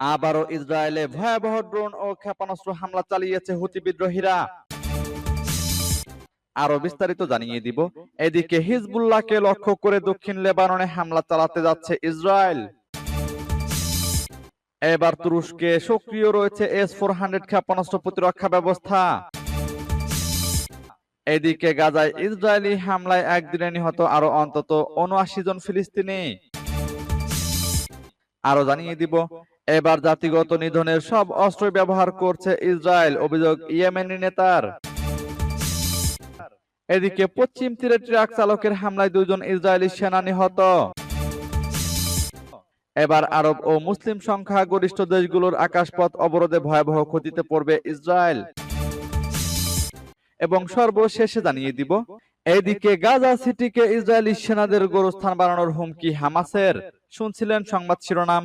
আবারও ইসরায়েলে ভয়াবহ ড্রোন ও ক্ষেপণাস্ত্র হামলা চালিয়েছে হুতি বিদ্রোহীরা। আরও বিস্তারিত জানিয়ে দিব। এদিকে হিজবুল্লাহকে লক্ষ্য করে দক্ষিণ লেবাননে হামলা চালাতে যাচ্ছে ইসরায়েল। এবার তুরস্কে সক্রিয় রয়েছে এস ফোর হান্ড্রেড ক্ষেপণাস্ত্র প্রতিরক্ষা ব্যবস্থা। এদিকে গাজায় ইসরায়েলি হামলায় একদিনে নিহত আরও অন্তত উনআশি জন ফিলিস্তিনি। আরও জানিয়ে দিব এবার জাতিগত নিধনের সব অস্ত্র ব্যবহার করছে ইসরায়েল, অভিযোগ ইয়েমেনি নেতার। এদিকে পশ্চিম তীরে ট্রাক চালকের হামলায় দুজন ইসরায়েলি সেনা নিহত। এবার আরব ও মুসলিম সংখ্যা গরিষ্ঠ দেশগুলোর আকাশপথ অবরোধে ভয়াবহ ক্ষতিতে পড়বে ইসরায়েল। এবং সর্বশেষে জানিয়ে দিব, এদিকে গাজা সিটিকে ইসরায়েলি সেনাদের গোরস্থান বানানোর হুমকি হামাসের। শুনছিলেন সংবাদ শিরোনাম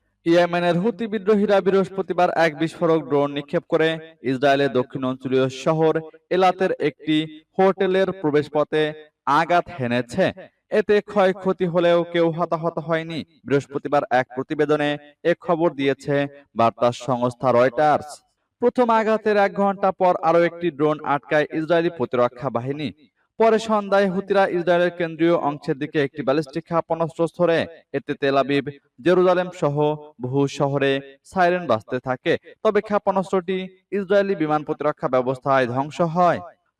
ইয়েমেনের হুতি বিদ্রোহীরা বৃহস্পতিবার এক বিস্ফোরক ড্রোন নিক্ষেপ করে ইসরায়েলের দক্ষিণ অঞ্চলীয় শহর এলাতের একটি হোটেলের প্রবেশপথে আঘাত হেনেছে। এতে ক্ষয়ক্ষতি হলেও কেউ হতাহত হয়নি। বৃহস্পতিবার এক প্রতিবেদনে এ খবর দিয়েছে বার্তা সংস্থা রয়টার্স। প্রথম আঘাতের এক ঘণ্টা পর আরও একটি ড্রোন আটকায় ইসরায়েলি প্রতিরক্ষা বাহিনী। পরে সন্ধ্যায় হুতিরা ইসরায়েলের কেন্দ্রীয় অংশের দিকে একটি ব্যালিস্টিক ক্ষেপণাস্ত্র ছড়ে এতে তেল আবিব, জেরুজালেম সহ বহু শহরে সাইরেন বাজতে থাকে। তবে ক্ষেপণাস্ত্রটি ইসরায়েলি বিমান প্রতিরক্ষা ব্যবস্থায় ধ্বংস হয়।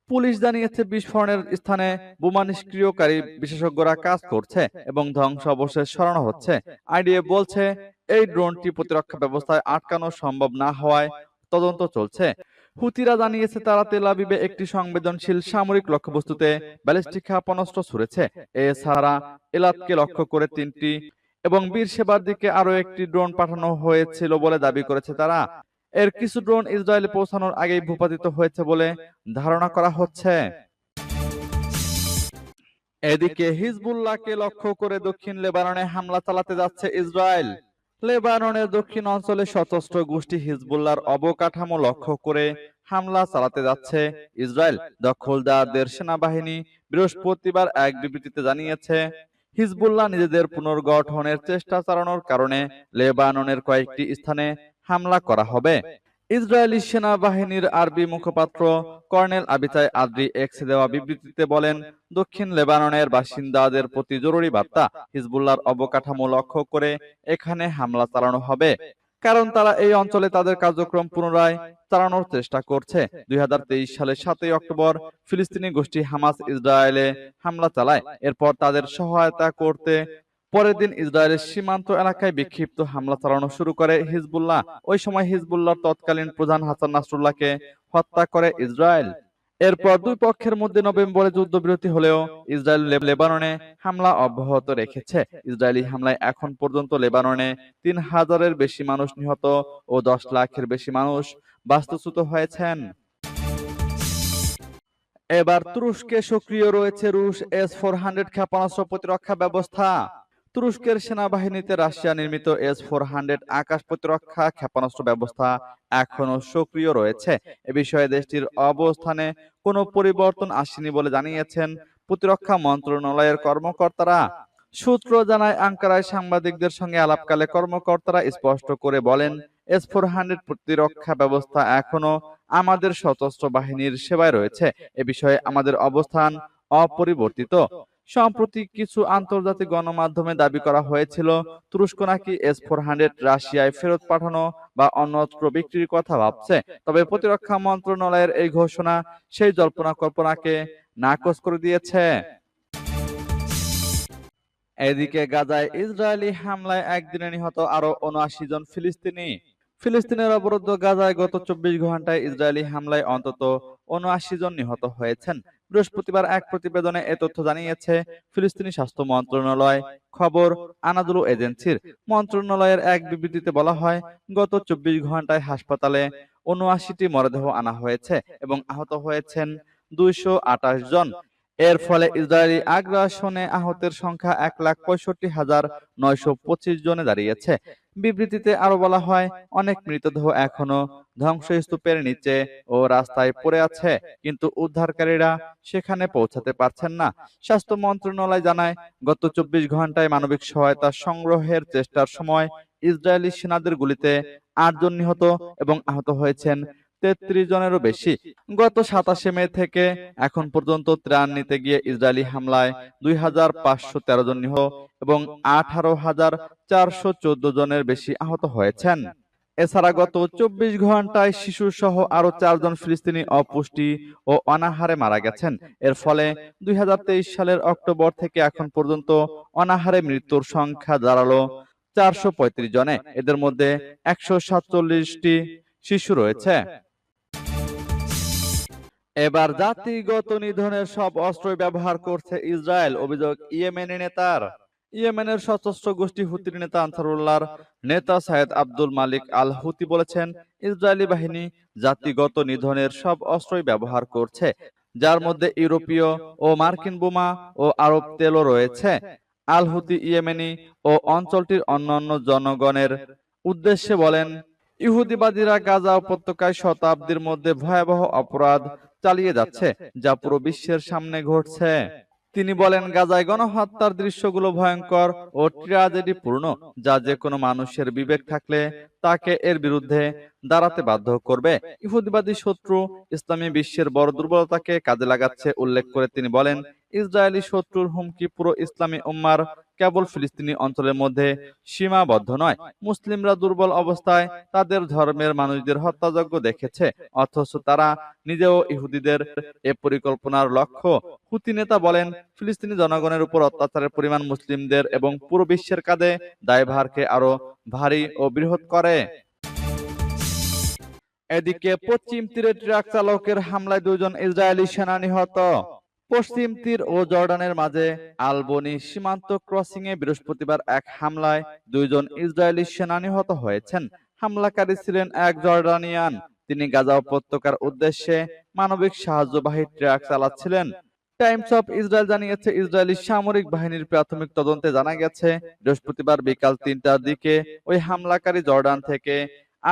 পুলিশ জানিয়েছে, বিস্ফোরণের স্থানে বোমা নিষ্ক্রিয়কারী বিশেষজ্ঞরা কাজ করছে এবং ধ্বংস অবশেষ সরানো হচ্ছে। আইডিএফ বলছে, এই ড্রোনটি প্রতিরক্ষা ব্যবস্থায় আটকানো সম্ভব না হওয়ায় তদন্ত চলছে। হুতিরা জানিয়েছে তারা তেল আবিবে একটি সংবেদনশীল সামরিক লক্ষ্যবস্তুতে ব্যালিস্টিক ক্ষেপণাস্ত্র ছুড়েছে। এছাড়া এলাতকে লক্ষ্য করে তিনটি এবং বীর সেবার দিকে আরও একটি ড্রোন পাঠানো হয়েছিল বলে দাবি করেছে তারা। এর কিছু ড্রোন ইসরায়েলে পৌঁছানোর আগেই ভূপাতিত হয়েছে বলে ধারণা করা হচ্ছে। এদিকে হিজবুল্লাহকে লক্ষ্য করে দক্ষিণ লেবাননে হামলা চালাতে যাচ্ছে ইসরায়েল। লেবাননের দক্ষিণ অঞ্চলে সশস্ত্র গোষ্ঠী হিজবুল্লার অবকাঠামো লক্ষ্য করে হামলা চালাতে যাচ্ছে। ইসরায়েল দখলদারদের সেনাবাহিনী বৃহস্পতিবার এক বিবৃতিতে জানিয়েছে, হিজবুল্লাহ নিজেদের পুনর্গঠনের চেষ্টা চালানোর কারণে লেবাননের কয়েকটি স্থানে হামলা করা হবে। ইসরায়েলি সেনাবাহিনীর আরবি মুখপাত্র কর্নেল আবিতাই আদ্রি এক্সে দেওয়া বিবৃতিতে বলেন, দক্ষিণ লেবাননের বাসিন্দাদের প্রতি জরুরি বার্তা। হিজবুল্লাহর অবকাঠামো লক্ষ্য করে এখানে হামলা চালানো হবে, কারণ তারা এই অঞ্চলে তাদের কার্যক্রম পুনরায় চালানোর চেষ্টা করছে। দুই সালের সাতই অক্টোবর ফিলিস্তিনি গোষ্ঠী হামাস ইসরায়েলে হামলা চালায়। এরপর তাদের সহায়তা করতে পরের দিন ইসরায়েলের সীমান্ত এলাকায় বিক্ষিপ্ত হামলা চালানো শুরু করে হিজবুল্লাহ। ওই সময় হিজবুল্লাহর তৎকালীন প্রধান হাসান নাসরুল্লাহকে হত্যা করে ইসরায়েল। এরপর দুই পক্ষের মধ্যে নভেম্বরে যুদ্ধবিরতি হলেও ইসরায়েল লেবাননে হামলা অব্যাহত রেখেছে। ইসরায়েলি হামলায় এখন পর্যন্ত লেবাননে তিন হাজারের বেশি মানুষ নিহত ও দশ লাখের বেশি মানুষ বাস্তুচ্যুত হয়েছেন। এবার তুরস্কে সক্রিয় রয়েছে রুশ এস ফোর হান্ড্রেড ক্ষেপণাস্ত্র প্রতিরক্ষা ব্যবস্থা। তুরস্কের সেনাবাহিনীতে রাশিয়া নির্মিত এস ফোর হান্ড্রেড আকাশ প্রতিরক্ষা ক্ষেপণাস্ত্র ব্যবস্থা এখনও সক্রিয় রয়েছে। এ বিষয়ে দেশটির অবস্থানে কোনো পরিবর্তন আসেনি বলে জানিয়েছেন প্রতিরক্ষা মন্ত্রণালয়ের কর্মকর্তারা। সূত্র জানায়, আঙ্কারায় সাংবাদিকদের সঙ্গে আলাপকালে কর্মকর্তারা স্পষ্ট করে বলেন এস ফোর হান্ড্রেড প্রতিরক্ষা ব্যবস্থা এখনও আমাদের সশস্ত্র বাহিনীর সেবায় রয়েছে। এ বিষয়ে আমাদের অবস্থান অপরিবর্তিত। সম্প্রতি কিছু আন্তর্জাতিক গণমাধ্যমে দাবি করা হয়েছিল, তুরস্ক নাকি এস ফোর হান্ড্রেড রাশিয়ায় ফেরত পাঠানো বা অন্যত্র বিক্রির কথা ভাবছে। তবে প্রতিরক্ষা মন্ত্রণালয়ের এই ঘোষণা সেই জল্পনা কল্পনাকে নাকচ করে দিয়েছে। এদিকে গাজায় ইসরায়েলি হামলায় একদিনে নিহত আরও উনআশি জন ফিলিস্তিনি। ফিলিস্তিনের অবরুদ্ধ গাজায় গত চব্বিশ ঘন্টায় ইসরায়েলি হামলায় অন্তত উনআশি জন নিহত হয়েছেন। বৃহস্পতিবার এক প্রতিবেদনে এ তথ্য জানিয়েছে, ফিলিস্তিনি স্বাস্থ্য মন্ত্রণালয়। খবর, আনাদুলু এজেন্সির। মন্ত্রণালয়ের এক বিবৃতিতে বলা হয়, গত চব্বিশ ঘন্টায় হাসপাতালে উনআশিটি মরদেহ আনা হয়েছে এবং আহত হয়েছেন দুইশো আঠাশ জন। এর ফলে ইসরায়েলি আগ্রাসনে আহতের সংখ্যা এক লাখ পঁয়ষট্টি হাজার নয়শো পঁচিশ জনে দাঁড়িয়েছে। বিবৃতিতে আরও বলা হয়, অনেক মৃতদেহ এখনও ধ্বংসস্তূপের নিচে ও রাস্তায় পড়ে আছে, কিন্তু উদ্ধারকারীরা সেখানে পৌঁছাতে পারছেন না। স্বাস্থ্য মন্ত্রণালয় জানায়, গত চব্বিশ ঘন্টায় মানবিক সহায়তা সংগ্রহের চেষ্টার সময় ইসরায়েলি সেনাদের গুলিতে আটজন নিহত এবং আহত হয়েছেন তেত্রিশ জনেরও বেশি। গত সাতাশে মে থেকে এখন পর্যন্ত ত্রাণ নিতে গিয়ে ইসরায়েলি হামলায় দুই হাজার পাঁচশো তেরো জন নিহত এবং আঠারো হাজার চারশো চোদ্দ জনের বেশি আহত হয়েছেন। এছাড়া গত চব্বিশ ঘন্টায় শিশু সহ আরও চারজন ফিলিস্তিনি অপুষ্টি ও অনাহারে মারা গেছেন। এর ফলে দুই হাজার তেইশ সালের অক্টোবর থেকে এখন পর্যন্ত অনাহারে মৃত্যুর সংখ্যা দাঁড়াল চারশো পঁয়ত্রিশ জনে। এদের মধ্যে একশো সাতচল্লিশটি শিশু রয়েছে। এবার জাতিগত নিধনের সব অস্ত্রই ব্যবহার করছে ইসরায়েল অভিযোগ ইয়েমেনি নেতার। ইয়েমেনের সশস্ত্র গোষ্ঠী হুতির নেতা আনসারুল্লাহর নেতা সায়েদ আব্দুল মালিক আল হুতি বলেছেন ইসরায়েলি বাহিনী জাতিগত নিধনের সব অস্ত্রই ব্যবহার করছে যার মধ্যে ইউরোপীয় ও মার্কিন বোমা ও আরব তেলও রয়েছে। আল হুতি ইয়েমেনি ও অঞ্চলটির অন্যান্য জনগণের উদ্দেশ্যে বলেন ইহুদিবাদীরা গাজা উপত্যকায় শতাব্দীর মধ্যে ভয়াবহ অপরাধ চালিয়ে যাচ্ছে যা পুরো বিশ্বের সামনে ঘটছে। তিনি বলেন গাজায় গণহত্যার দৃশ্যগুলো ভয়ঙ্কর ও ট্র্যাজেডি পূর্ণ যা যে কোনো মানুষের বিবেক থাকলে তাকে এর বিরুদ্ধে দাঁড়াতে বাধ্য করবে। ইহুদিবাদী শত্রু ইসলামী বিশ্বের বড় দুর্বলতাকে কাজে লাগাচ্ছে উল্লেখ করে তিনি বলেন ইসরায়েলি শত্রুর হুমকি পুরো ইসলামী উম্মার কেবল ফিলিস্তিনি অঞ্চলের মধ্যে সীমাবদ্ধ নয়। মুসলিমরা দুর্বল অবস্থায় তাদের ধর্মের মানুষদের হত্যাযজ্ঞ দেখেছে, অথচ তারা নিজেও ইহুদিদের এ পরিকল্পনার লক্ষ্য। হুতি নেতা বলেন, ফিলিস্তিনি জনগণের উপর অত্যাচারের পরিমাণ মুসলিমদের এবং পুরো বিশ্বের কাঁধে দায়ভারকে আরও ভারী ও বৃহৎ করে। এদিকে পশ্চিম তীরে ট্রাক চালকের হামলায় দুজন ইসরায়েলি সেনা নিহত। পশ্চিম তীর ও জর্ডানের মাঝে আলবনি সীমান্ত ক্রসিং এ বৃহস্পতিবার এক হামলায় দুইজন ইসরায়েলি সেনা নিহত হয়েছেন। হামলাকারী ছিলেন এক জর্ডানিয়ান। তিনি গাজা উপত্যকার উদ্দেশ্যে মানবিক সাহায্যবাহী ট্রাক চালাচ্ছিলেন। টাইমস অফ ইসরায়েল জানিয়েছে, ইসরায়েলি সামরিক বাহিনীর প্রাথমিক তদন্তে জানা গেছে, বৃহস্পতিবার বিকাল তিনটার দিকে ওই হামলাকারী জর্ডান থেকে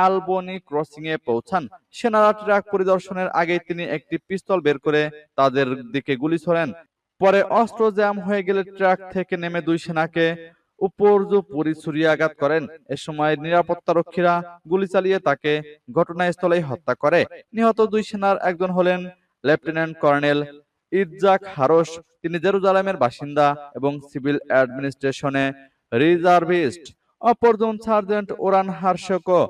আলবনি ক্রসিং এ পৌঁছান। সেনারা ট্রাক পরিদর্শনের আগে তিনি একটি পিস্তল বের করে তাদের দিকে গুলি ছোড়েন। পরে অস্ত্র জ্যাম হয়ে গেলে ট্রাক থেকে নেমে দুই সেনাকে উপর্যুপরি করেন। এ সময় নিরাপত্তারক্ষীরা গুলি চালিয়ে তাকে ঘটনাস্থলেই হত্যা করে। নিহত দুই সেনার একজন হলেন লেফটেন্যান্ট কর্নেল ইজ্জাক হারস তিনি জেরুজালেমের বাসিন্দা এবং সিভিল অ্যাডমিনিস্ট্রেশনে রিজার্ভিস্ট। অপরজন সার্জেন্ট ওরান হার্শকো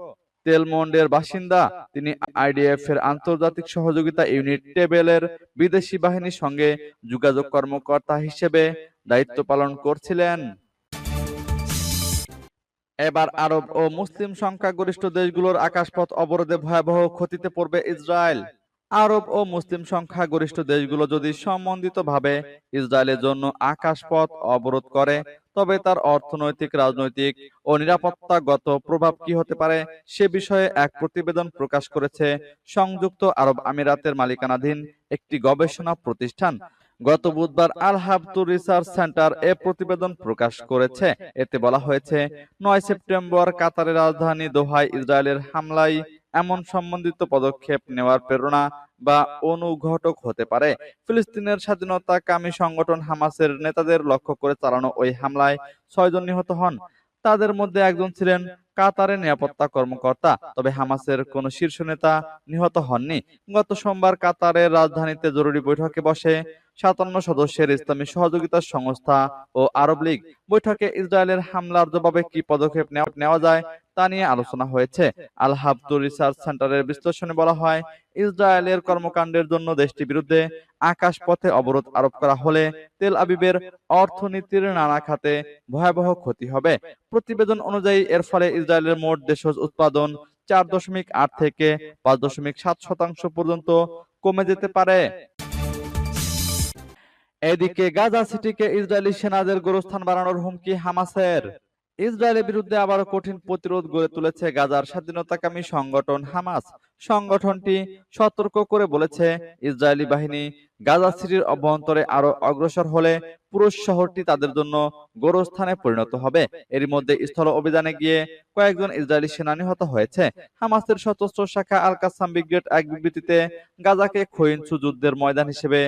তেলমন্ডের বাসিন্দা। তিনি আইডিএফ এর আন্তর্জাতিক সহযোগিতা ইউনিট টেবেলের বিদেশি বাহিনীর সঙ্গে যোগাযোগ কর্মকর্তা হিসেবে দায়িত্ব পালন করছিলেন। এবার আরব ও মুসলিম সংখ্যাগরিষ্ঠ দেশগুলোর আকাশপথ অবরোধে ভয়াবহ ক্ষতিতে পড়বে ইসরায়েল। আরব ও মুসলিম সংখ্যাগরিষ্ঠ দেশগুলো যদি সম্বন্ধিতভাবে ইসরায়েলের জন্য আকাশপথ অবরোধ করে, তবে তার অর্থনৈতিক, রাজনৈতিক ও নিরাপত্তাগত প্রভাব কি হতে পারে সে বিষয়ে এক প্রতিবেদন প্রকাশ করেছে সংযুক্ত আরব আমিরাতের মালিকানাধীন একটি গবেষণা প্রতিষ্ঠান। গত বুধবার আল হাবতুর রিসার্চ সেন্টার এ প্রতিবেদন প্রকাশ করেছে। এতে বলা হয়েছে, নয় সেপ্টেম্বর কাতারের রাজধানী দোহায় ইসরায়েলের হামলায় এমন সম্বন্ধিত পদক্ষেপ নেওয়ার প্রেরণা বা অনুঘটক হতে পারে। ফিলিস্তিনের স্বাধীনতা কামী সংগঠন হামাসের নেতাদের লক্ষ্য করে চালানো ওই হামলায় ছয়জন নিহত হন। তাদের মধ্যে একজন ছিলেন কাতারের নিরাপত্তা কর্মকর্তা, তবে হামাসের কোন শীর্ষ নেতা নিহত হননি। গত সোমবার কাতারের রাজধানীতে জরুরি বৈঠকে বসে সাতান্ন সদস্যের ইসলামী সহযোগিতা সংস্থা ও আরব লীগ বৈঠকে ইসরায়েলের হামলার জবাবে কি পদক্ষেপ নেওয়া- যায় তা নিয়ে আলোচনা হয়েছে। আল হাবতুর রিসার্চ সেন্টারের বিশ্লেষণে বলা হয়, ইসরায়েলের কর্মকাণ্ডের জন্য দেশটির বিরুদ্ধে আকাশপথে অবরোধ আরোপ করা হলে তেল আবিবের অর্থনীতির নানা খাতে ভয়াবহ ক্ষতি হবে। প্রতিবেদন অনুযায়ী এর ফলে ইসরায়েলের মোট দেশজ উৎপাদন চার দশমিক আট থেকে পাঁচ দশমিক সাত শতাংশ পর্যন্ত কমে যেতে পারে। এদিকে গাজা সিটিকে ইসরায়েলি সেনাদের গোরস্থান বানানোর হুমকি হামাসের। ইসরায়েলের বিরুদ্ধে আবারও কঠিন প্রতিরোধ গড়ে তুলেছে গাজার স্বাধীনতাকামী সংগঠন হামাস। সংগঠনটি সতর্ক করে বলেছে, ইসরায়েলি বাহিনী গাজা সিটির অভ্যন্তরে আরও অগ্রসর হলে পুরো শহরটি তাদের জন্য গোরস্থানে পরিণত হবে। এর মধ্যে স্থল অভিযানে গিয়ে কয়েকজন ইসরায়েলি সেনা নিহত হয়েছে। হামাসের সশস্ত্র শাখা আল কাসাম ব্রিগেড এক বিবৃতিতে গাজাকে খৈনসু যুদ্ধের ময়দান হিসেবে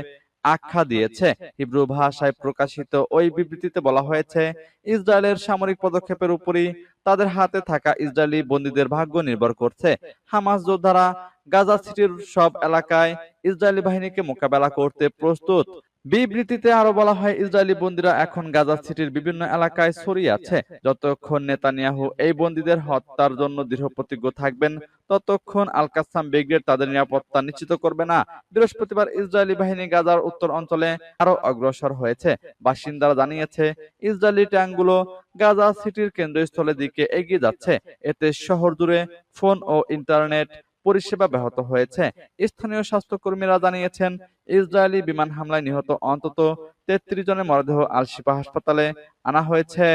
আখ্যা দিয়েছে। হিব্রু ভাষায় প্রকাশিত ওই বিবৃতিতে বলা হয়েছে ইসরায়েলের সামরিক পদক্ষেপের উপরই তাদের হাতে থাকা ইসরায়েলি বন্দীদের ভাগ্য নির্ভর করছে। হামাস যোদ্ধারা গাজা সিটির সব এলাকায় ইসরায়েলি বাহিনীকে মোকাবেলা করতে প্রস্তুত। বিবৃতিতে আরও বলা হয়, ইসরায়েলি বন্দীরা এখন গাজা সিটির বিভিন্ন এলাকায় ছড়িয়ে আছে। যতক্ষণ নেতানিয়াহু এই বন্দীদের হত্যার জন্য দৃঢ় প্রতিজ্ঞ থাকবেন, ততক্ষণ আল কাসাম ব্রিগেড তাদের নিরাপত্তা নিশ্চিত করবে না। বৃহস্পতিবার ইসরায়েলি বাহিনী গাজার উত্তর অঞ্চলে আরও অগ্রসর হয়েছে। বাসিন্দারা জানিয়েছে, ইসরায়েলি ট্যাঙ্কগুলো গাজা সিটির কেন্দ্রস্থলের দিকে এগিয়ে যাচ্ছে। এতে শহর জুড়ে ফোন ও ইন্টারনেট পরিষেবা ব্যাহত হয়েছে। স্থানীয় স্বাস্থ্যকর্মীরা জানিয়েছেন, ইসরায়েলি বিমান হামলায় নিহত অন্তত তেত্রিশ জনের মরদেহ আলশিফা হাসপাতালে আনা হয়েছে।